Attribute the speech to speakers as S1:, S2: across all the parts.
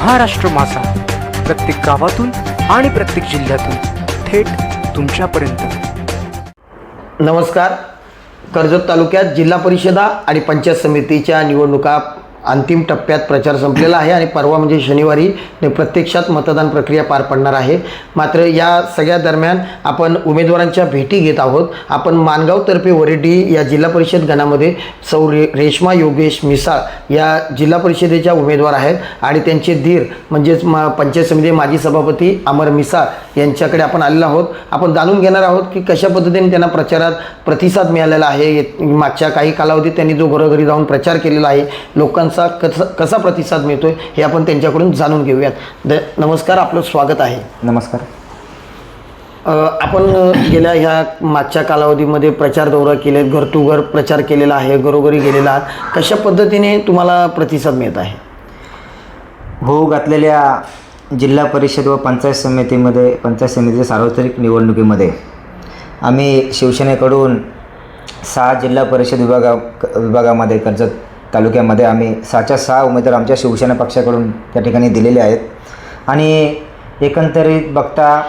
S1: महाराष्ट्र माझा. प्रत्येक गावातून आणि प्रत्येक जिल्ह्यातून थेट तुमच्यापर्यंत.
S2: नमस्कार. कर्जत तालुक्यात जिल्हा परिषदा आणि पंचायत समितीच्या निवडणुका अंतिम टप्प्यात प्रचार संपलेला आहे आणि परवा म्हणजे शनिवारी प्रत्यक्षात मतदान प्रक्रिया पार पडणार आहे. मात्र या सगळ्या दरम्यान आपण उमेदवारांच्या भेटी घेत आहोत. आपण मानगावतर्फे वरेडी या जिल्हा परिषद गणामध्ये सौ रे रेश्मा योगेश मिसाळ या जिल्हा परिषदेच्या उमेदवार आहेत आणि त्यांचे धीर म्हणजेच मा पंचायत समिती माजी सभापती अमर मिसाळ यांच्याकडे आपण आलेलो आहोत. आपण जाणून घेणार आहोत की कशा पद्धतीने त्यांना प्रचारात प्रतिसाद मिळालेला आहे. मागच्या काही कालावधीत त्यांनी जो घरोघरी जाऊन प्रचार केलेला आहे लोकांचा कसा कसा प्रतिसाद मिळतोय हे आपण त्यांच्याकडून जाणून घेऊयात. द नमस्कार आपलं स्वागत आहे.
S3: नमस्कार.
S2: अ, आपण गेल्या ह्या मागच्या कालावधीमध्ये प्रचार दौरा केले घर टू घर प्रचार केलेला आहे घरोघरी गेलेला आहात. कशा पद्धतीने तुम्हाला प्रतिसाद मिळत आहे?
S3: होऊ घातलेल्या जिल्हा परिषद व पंचायत समितीमध्ये पंचायत समितीच्या सार्वत्रिक निवडणुकीमध्ये आम्ही शिवसेनेकडून सहा जिल्हा परिषद विभागा विभागामध्ये कर्जत तालुक्यामध्ये आम्ही सहाच्या सहा उमेदवार आमच्या शिवसेना पक्षाकडून त्या ठिकाणी दिलेले आहेत. आणि एकंदरीत बघता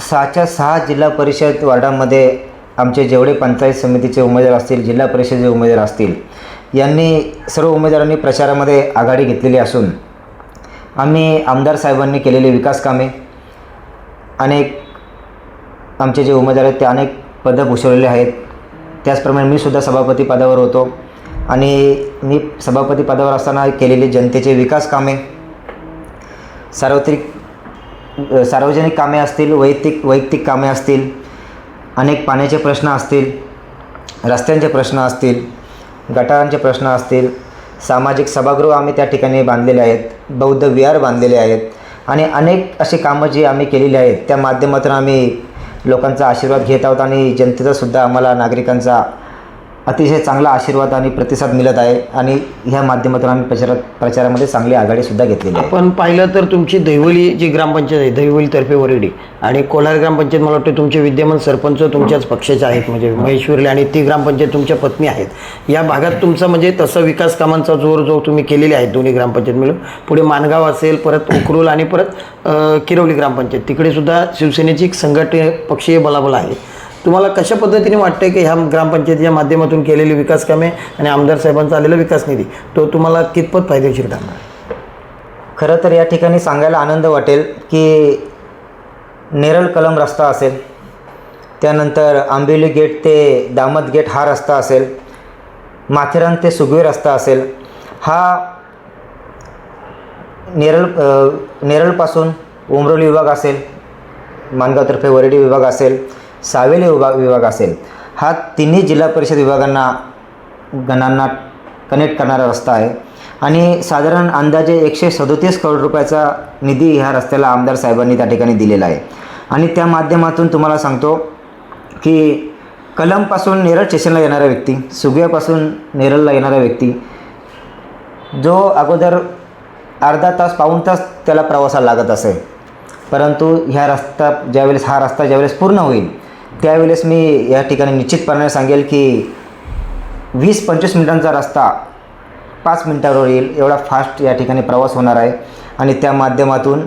S3: सहाच्या सहा जिल्हा परिषद वार्डामध्ये आमचे जेवढे पंचायत समितीचे उमेदवार असतील जिल्हा परिषदेचे उमेदवार असतील यांनी सर्व उमेदवारांनी प्रचारामध्ये आघाडी घेतलेली असून आम्ही आमदार साहेबांनी केलेली विकास कामे अनेक आमचे जे उमेदवार आहेत ते अनेक पदं भूषवलेले आहेत. त्याचप्रमाणे मी सुद्धा सभापती पदावर होतो. आणि मी सभापती पदावर असताना केलेली जनतेचे विकास कामे सार्वत्रिक सार्वजनिक कामे असतील वैयक्तिक वैयक्तिक कामे असतील अनेक पाण्याचे प्रश्न असतील रस्त्यांचे प्रश्न असतील गटारांचे प्रश्न असतील सामाजिक सभागृह आम्ही त्या ठिकाणी बांधलेले आहेत बौद्ध विहार बांधलेले आहेत आणि अनेक अशी कामं जी आम्ही केलेली आहेत त्या माध्यमातून आम्ही लोकांचा आशीर्वाद घेत आहोत आणि जनतेचासुद्धा आम्हाला नागरिकांचा अतिशय चांगला आशीर्वाद आणि प्रतिसाद मिळत आहे आणि ह्या माध्यमातून आम्ही प्रचारात प्रचारामध्ये चांगली आघाडीसुद्धा घेतलेली आहे.
S2: आपण पाहिलं तर तुमची दहिवली जी ग्रामपंचायत आहे दहिवलीतर्फे वरेडी आणि कोलार ग्रामपंचायत मला वाटतं तुमचे विद्यमान सरपंच तुमच्याच पक्षाचे आहेत म्हणजे महेश्वरले आणि ती ग्रामपंचायत तुमच्या पत्नी आहेत. या भागात तुमचा म्हणजे तसा विकास कामांचा जोर जो तुम्ही केलेले आहेत दोन्ही ग्रामपंचायत मिळून. पुढे मानगाव असेल परत उकरूल आणि परत किरवली ग्रामपंचायत. तिकडे सुद्धा शिवसेनेची एक संघटने पक्षीय बलाबल आहे. तुम्हाला कशा पद्धतीने वाटतं की ह्या ग्रामपंचायतीच्या माध्यमातून केलेली विकास कामे आणि आमदार साहेबांचा आलेला विकास निधी तो तुम्हाला कितपत फायदेशीर ठरणार?
S3: खरं तर या ठिकाणी सांगायला आनंद वाटेल की नेरळ कलम रस्ता असेल त्यानंतर आंबिवली गेट ते दामत गेट हा रस्ता असेल माथेरान ते सुगवे रस्ता असेल हा नेरळ नेरळपासून उमरोली विभाग असेल मानगावतर्फे वरेडी विभाग असेल सावेली विभाग विभाग असेल. हा तिन्ही जिल्हा परिषद विभागांना गणांना कनेक्ट करणारा रस्ता आहे. आणि साधारण अंदाजे एकशे सदोतीस करोड रुपयाचा निधी ह्या रस्त्याला आमदार साहेबांनी त्या ठिकाणी दिलेला आहे. आणि त्या माध्यमातून तुम्हाला सांगतो की कलमपासून नेरळ स्टेशनला येणारा व्यक्ती सुग्यापासून नेरळला येणारा व्यक्ती जो अगोदर अर्धा तास पाऊण तास त्याला प्रवासाला लागत असे. परंतु ह्या रस्ता ज्यावेळेस हा रस्ता ज्यावेळेस पूर्ण होईल त्यावेळेस मी या ठिकाणी निश्चितपणे सांगेल की वीस पंचवीस मिनिटांचा रस्ता पाच मिनिटावर येईल. एवढा फास्ट या ठिकाणी प्रवास होणार आहे. आणि त्या माध्यमातून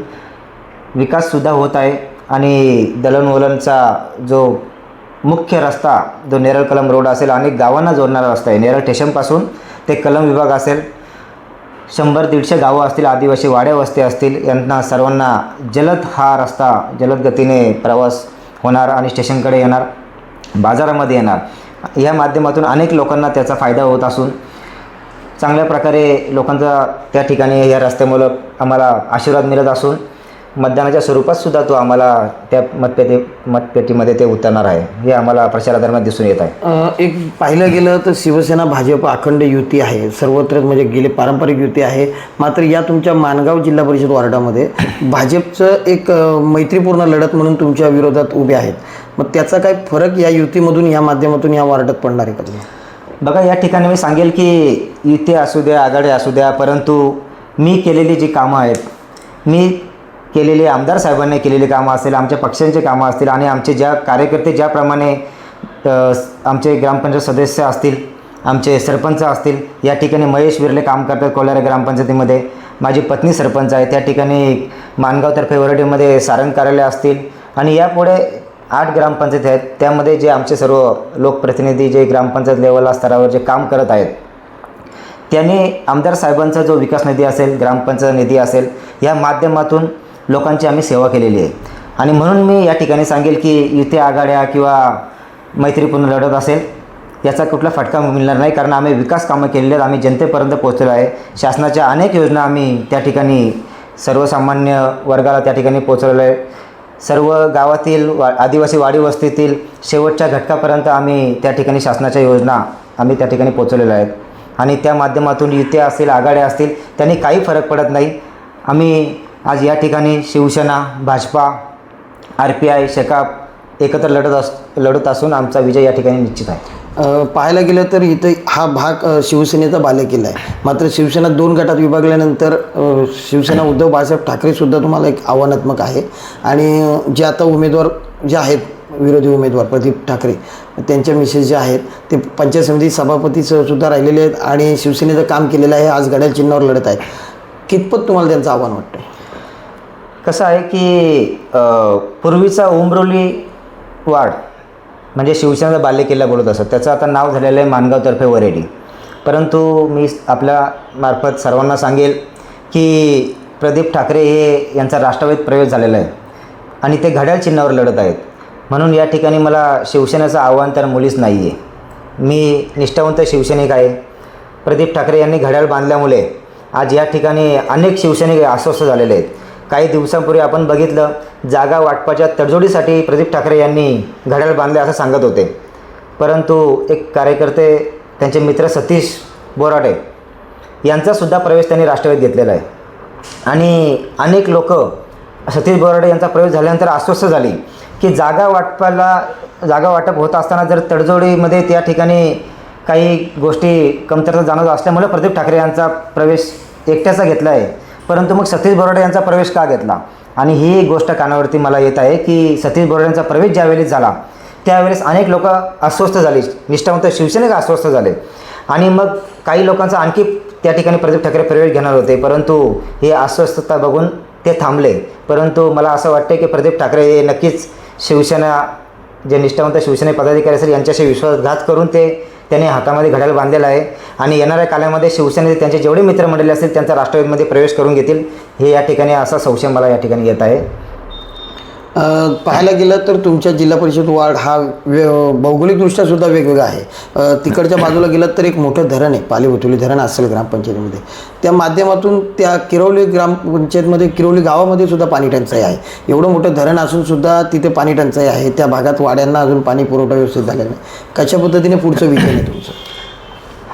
S3: विकाससुद्धा होत आहे. आणि दळणवळणचा जो मुख्य रस्ता जो नेरळ कलम रोड असेल अनेक गावांना जोडणारा रस्ता आहे. नेरळ स्टेशनपासून ते कलम विभाग असेल शंभर दीडशे गावं असतील आदिवासी वाड्या वस्ती असतील यांना सर्वांना जलद हा रस्ता जलद गतीने प्रवास होणार आणि स्टेशनकडे येणार बाजारामध्ये येणार. या माध्यमातून अनेक लोकांना त्याचा फायदा होत असून चांगल्या प्रकारे लोकांचा त्या ठिकाणी या रस्त्यामुळं आम्हाला आशीर्वाद मिळत असून मतदानाच्या स्वरूपात सुद्धा तो आम्हाला त्या मतपेटी मतपेटीमध्ये ते उतरणार आहे. हे आम्हाला प्रचारादरम्यान दिसून येत आहे.
S2: एक पाहिलं गेलं तर शिवसेना भाजप अखंड युती आहे. सर्वत्र म्हणजे गेली पारंपरिक युती आहे. मात्र या तुमच्या मानगाव जिल्हा परिषद वॉर्डामध्ये भाजपचं एक मैत्रीपूर्ण लढत म्हणून तुमच्या विरोधात उभे आहेत. मग त्याचा काय फरक या युतीमधून या माध्यमातून या वार्डात पडणार आहे का
S3: बघा या ठिकाणी मी सांगेल की युती असू द्या आघाडी असू द्या परंतु मी केलेली जी कामं आहेत मी केलेली आमदार साहेबांनी केलेली कामं असेल आमच्या पक्षांचे कामं असतील आणि आमचे ज्या कार्यकर्ते ज्याप्रमाणे आमचे ग्रामपंचायत सदस्य असतील आमचे सरपंच असतील या ठिकाणी महेश विरले काम करतात कोलारा ग्रामपंचायतीमध्ये. माझी पत्नी सरपंच आहे त्या ठिकाणी मानगावतर्फे वरडीमध्ये सारंग कार्यालय असतील आणि यापुढे आठ ग्रामपंचायती आहेत. त्यामध्ये जे आमचे सर्व लोकप्रतिनिधी जे ग्रामपंचायत लेवल स्तरावर जे काम करत आहेत त्यांनी आमदार साहेबांचा जो विकास निधी असेल ग्रामपंचायत निधी असेल या माध्यमातून लोकांची आम्ही सेवा केलेली आहे. आणि म्हणून मी या ठिकाणी सांगेल की युती आघाड्या किंवा मैत्रीपूर्ण लढत असेल याचा कुठला फटका मिळणार नाही कारण आम्ही विकास कामं केलेली आहेत आम्ही जनतेपर्यंत पोहोचलो आहे. शासनाच्या अनेक योजना आम्ही त्या ठिकाणी सर्वसामान्य वर्गाला त्या ठिकाणी पोहोचवलेलो आहे. सर्व गावातील वा आदिवासी वाडी वस्तीतील शेवटच्या घटकापर्यंत आम्ही त्या ठिकाणी शासनाच्या योजना आम्ही त्या ठिकाणी पोहोचवलेल्या आहेत आणि त्या माध्यमातून युत्या असतील आघाड्या असतील त्यांनी काही फरक पडत नाही. आम्ही आज या ठिकाणी Shiv Sena Bhajpa R P I Shekap एकत्र लढत अस लढत असून आमचा विजय या ठिकाणी निश्चित आहे.
S2: पाहायला गेलं तर इथं हा भाग शिवसेनेचा बालेकिल्ला आहे. मात्र शिवसेना दोन गटात विभागल्यानंतर शिवसेना उद्धव बाळासाहेब ठाकरेसुद्धा तुम्हाला एक आव्हानात्मक आहे. आणि जे आता उमेदवार जे आहेत विरोधी उमेदवार प्रदीप ठाकरे त्यांच्या मिसेस जे आहेत ते पंचायत समिती सभापतीसुद्धा सुद्धा राहिलेले आहेत आणि शिवसेनेचं काम केलेलं आहे. आज घड्याळ चिन्हावर लढत आहेत. कितपत तुम्हाला त्यांचं आव्हान वाटतं
S3: कसं आहे की पूर्वीचा उमरोली वाड म्हणजे शिवसेनेचा बालेकिल्ला बोलत असत त्याचं आता नाव झालेलं आहे मानगावतर्फे वरेडी. परंतु मी आपल्या मार्फत सर्वांना सांगेल की प्रदीप ठाकरे हे यांचा राष्ट्रवादीत प्रवेश झालेला आहे आणि ते घड्याळ चिन्हावर लढत आहेत. म्हणून या ठिकाणी मला शिवसेनेचं आव्हान तर मुलीच नाही आहे मी निष्ठावंत शिवसैनिक आहे. प्रदीप ठाकरे यांनी घड्याळ बांधल्यामुळे आज या ठिकाणी अनेक शिवसैनिक अस्वस्थ झालेले आहेत. काही दिवसांपूर्वी आपण बघितलं जागा वाटपाच्या तडजोडीसाठी प्रदीप ठाकरे यांनी घड्याळ बांधले असं सांगत होते. परंतु एक कार्यकर्ते त्यांचे मित्र सतीश बोराडे यांचासुद्धा प्रवेश त्यांनी राष्ट्रवादीत घेतलेला आहे. आणि अनेक लोक सतीश बोराडे यांचा प्रवेश झाल्यानंतर अस्वस्थ झाली की जागा वाटपाला जागा वाटप होत असताना जर तडजोडीमध्ये त्या ठिकाणी काही गोष्टी कमतरता जाणवत असल्यामुळे प्रदीप ठाकरे यांचा प्रवेश एकट्याचा घेतला आहे. परंतु मग सतीश बरोडे यांचा प्रवेश का घेतला? आणि ही एक गोष्ट कानावरती मला येत आहे की सतीश बरोडे यांचा प्रवेश ज्यावेळी झाला त्यावेळेस अनेक लोक अस्वस्थ झाली. निष्ठावंत शिवसेनेक अस्वस्थ झाले. आणि मग काही लोकांचा आणखी त्या ठिकाणी प्रदीप ठाकरे प्रवेश घेणार होते. परंतु हे अस्वस्थता बघून ते थांबले. परंतु मला असं वाटतं की प्रदीप ठाकरे हे नक्कीच शिवसेना जे निष्ठावंत शिवसेने पदाधिकारी असेल यांच्याशी विश्वासघात करून ते त्यांनी हातामध्ये घड्याळ बांधलेला आहे आणि येणाऱ्या काळामध्ये शिवसेनेचे त्यांचे जेवढे मित्रमंडळी असतील त्यांचा राष्ट्रवादीमध्ये प्रवेश करून घेतील. हे या ठिकाणी असा संशय मला या ठिकाणी येत आहे.
S2: पाहायला गेलं तर तुमच्या जिल्हा परिषद वार्ड हा वे भौगोलिकदृष्ट्या सुद्धा वेगवेगळा आहे. तिकडच्या बाजूला गेलं तर एक मोठं धरण आहे पालीभुतुली धरण असेल ग्रामपंचायतीमध्ये त्या माध्यमातून त्या किरवली ग्रामपंचायतमध्ये किरवली गावामध्ये सुद्धा पाणी टंचाई आहे. एवढं मोठं धरण असून सुद्धा तिथे पाणी टंचाई आहे. त्या भागात वाड्यांना अजून पाणी पुरवठा व्यवस्थित झालेला नाही. कशा पद्धतीने पुढचं विजन आहे तुमचं?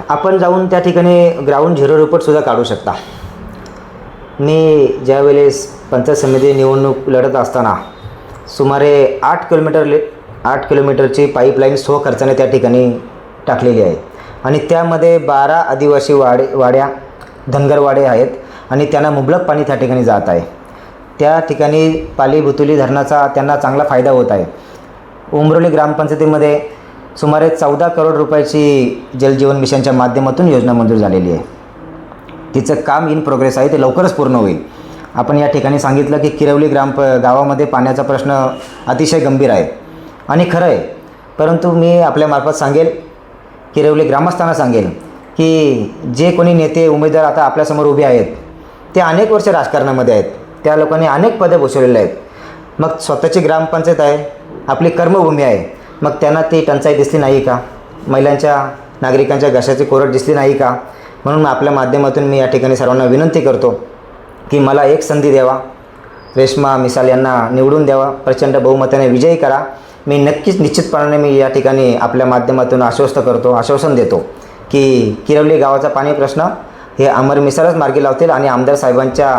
S3: आपण जाऊन त्या ठिकाणी ग्राउंड झिरो रिपोर्टसुद्धा काढू शकता. मी ज्यावेळेस पंचायत समिती निवडणूक लढत असताना सुमारे आठ किलोमीटर ले आठ किलोमीटरची पाईपलाईन स्व खर्चाने त्या ठिकाणी टाकलेली आहे. आणि त्यामध्ये बारा आदिवासी वाडे वाड्या धनगरवाडे आहेत आणि त्यांना मुबलक पाणी त्या ठिकाणी जात आहे. त्या ठिकाणी पाली भुतुली धरणाचा त्यांना चांगला फायदा होत आहे. उमरोली ग्रामपंचायतीमध्ये सुमारे चौदा करोड रुपयाची जलजीवन मिशनच्या माध्यमातून योजना मंजूर झालेली आहे. तिचं काम इन प्रोग्रेस आहे ते लवकरच पूर्ण होईल. आपण या ठिकाणी सांगितलं की किरवली ग्राम गावामध्ये पाण्याचा प्रश्न अतिशय गंभीर आहे. आणि खरं आहे परंतु मी आपल्यामार्फत सांगेल किरवली ग्रामस्थांना सांगेल की जे कोणी नेते उमेदवार आता आपल्यासमोर उभे आहेत ते अनेक वर्ष राजकारणामध्ये आहेत. त्या लोकांनी अनेक पदे भूषवलेले आहेत. मग स्वतःची ग्रामपंचायत आहे आपली कर्मभूमी आहे मग त्यांना ती टंचाई दिसली नाही का? महिलांच्या नागरिकांच्या घशाची कोरड दिसली नाही का? म्हणून आपल्या माध्यमातून मी या ठिकाणी सर्वांना विनंती करतो की मला एक संधी द्यावा. रेश्मा मिसाल यांना निवडून द्यावा. प्रचंड बहुमताने विजयी करा. मी नक्कीच निश्चितपणाने मी या ठिकाणी आपल्या माध्यमातून आश्वस्त करतो आश्वासन देतो की किरवली गावाचा पाणी प्रश्न हे अमर मिसालच मार्गी लावतील आणि आमदार साहेबांच्या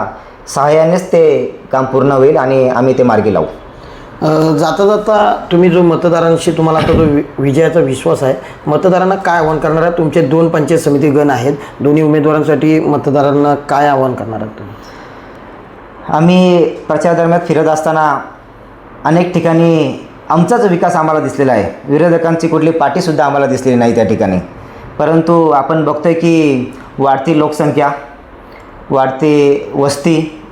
S3: सहाय्यानेच ते काम पूर्ण होईल आणि आम्ही ते मार्गी लावू.
S2: जाता जाता तुम्ही जो मतदारांशी तुम्हाला आता जो वि विजयाचा विश्वास आहे मतदारांना काय आव्हान करणार आहे तुमचे दोन पंचायत समिती गण आहेत. दोन्ही उमेदवारांसाठी मतदारांना काय आव्हान करणार आहात तुम्ही?
S3: आम्ही प्रचारादरम्यान फिरत असताना अनेक ठिकाणी आमचाच विकास आम्हाला दिसलेला आहे. विरोधकांची कुठली पाठीसुद्धा आम्हाला दिसलेली नाही त्या ठिकाणी. परंतु आपण बघतो आहे की वाढती लोकसंख्या वाढती वस्ती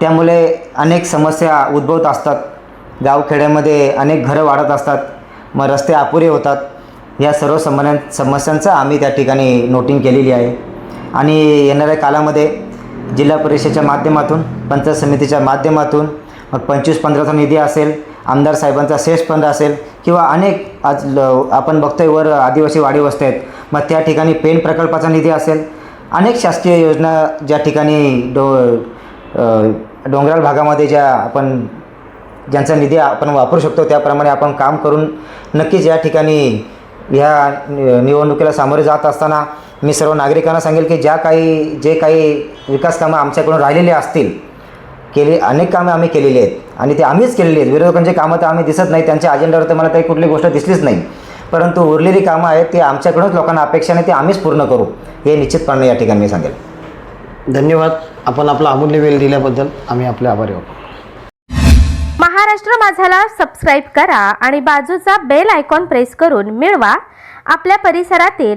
S3: त्यामुळे अनेक समस्या उद्भवत असतात. गावखेड्यामध्ये अनेक घरं वाढत असतात. मग रस्ते अपुरे होतात. या सर्व समन्या समस्यांचं आम्ही त्या ठिकाणी नोटिंग केलेली आहे. आणि येणाऱ्या कालामध्ये जिल्हा परिषदेच्या माध्यमातून पंचायत समितीच्या माध्यमातून मग पंचवीस पंधराचा निधी असेल आमदार साहेबांचा सेस फंड असेल किंवा अनेक आज ल आपण बघतोय वर आदिवासी वाडी वस्त आहेत मग त्या ठिकाणी पेन प्रकल्पाचा निधी असेल. अनेक शासकीय योजना ज्या ठिकाणी डो डोंगराळ भागामध्ये ज्या आपण ज्यांचा निधी आपण वापरू शकतो त्याप्रमाणे आपण काम करून नक्कीच या ठिकाणी ह्या निवडणुकीला सामोरे जात असताना मी सर्व नागरिकांना सांगेल की ज्या काही जे काही विकास कामं आमच्याकडून राहिलेली असतील केली अनेक कामं आम्ही केलेली आहेत आणि ते आम्हीच केलेली आहेत. विरोधकांची कामं तर आम्ही दिसत नाही त्यांच्या अजेंड्यावर तर मला काही कुठली गोष्ट दिसलीच नाही. परंतु उरलेली कामं आहेत ती आमच्याकडूनच लोकांना अपेक्षा नाही ती आम्हीच पूर्ण करू हे निश्चितपणे या ठिकाणी मी सांगेल.
S2: धन्यवाद. आपण आपला अमूल्य वेळ दिल्याबद्दल आम्ही आपले आभारी आहोत.
S4: महाराष्ट्र माझाला सबस्क्राईब करा आणि बाजूचा बेल आयकॉन प्रेस करून मिळवा. आपल्या परिसरातील